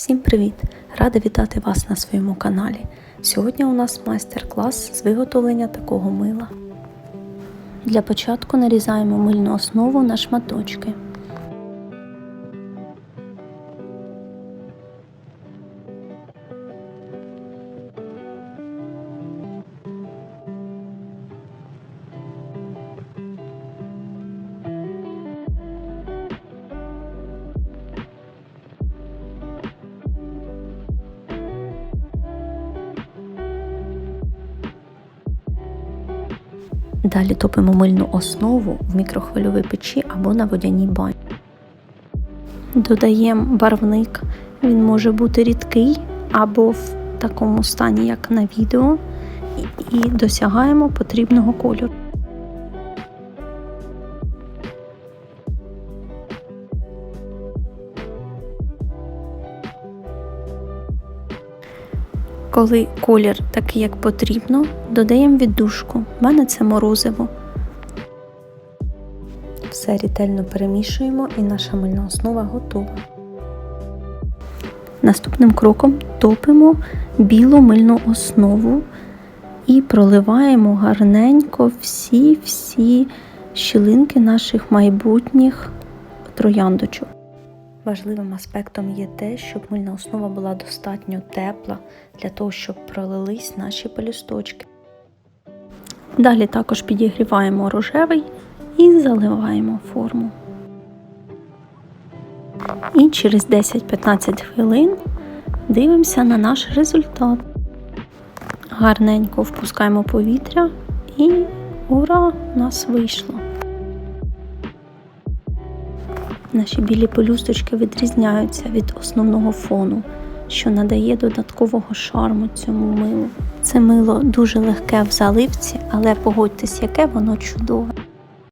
Всім привіт! Рада вітати вас на своєму каналі. Сьогодні у нас майстер-клас з виготовлення такого мила. Для початку нарізаємо мильну основу на шматочки. Далі топимо мильну основу в мікрохвильовій печі або на водяній бані. Додаємо барвник. Він може бути рідкий або в такому стані, як на відео, і- досягаємо потрібного кольору. Коли колір такий, як потрібно, додаємо віддушку. У мене це морозиво. Все ретельно перемішуємо і наша мильна основа готова. Наступним кроком топимо білу мильну основу і проливаємо гарненько всі-всі щілинки наших майбутніх трояндочок. Важливим аспектом є те, щоб мильна основа була достатньо тепла для того, щоб пролились наші пелюсточки. Далі також підігріваємо рожевий і заливаємо форму. І через 10-15 хвилин дивимося на наш результат. Гарненько впускаємо повітря і ура! У нас вийшло. Наші білі пелюсточки відрізняються від основного фону, що надає додаткового шарму цьому милу. Це мило дуже легке в заливці, але погодьтесь, яке воно чудове.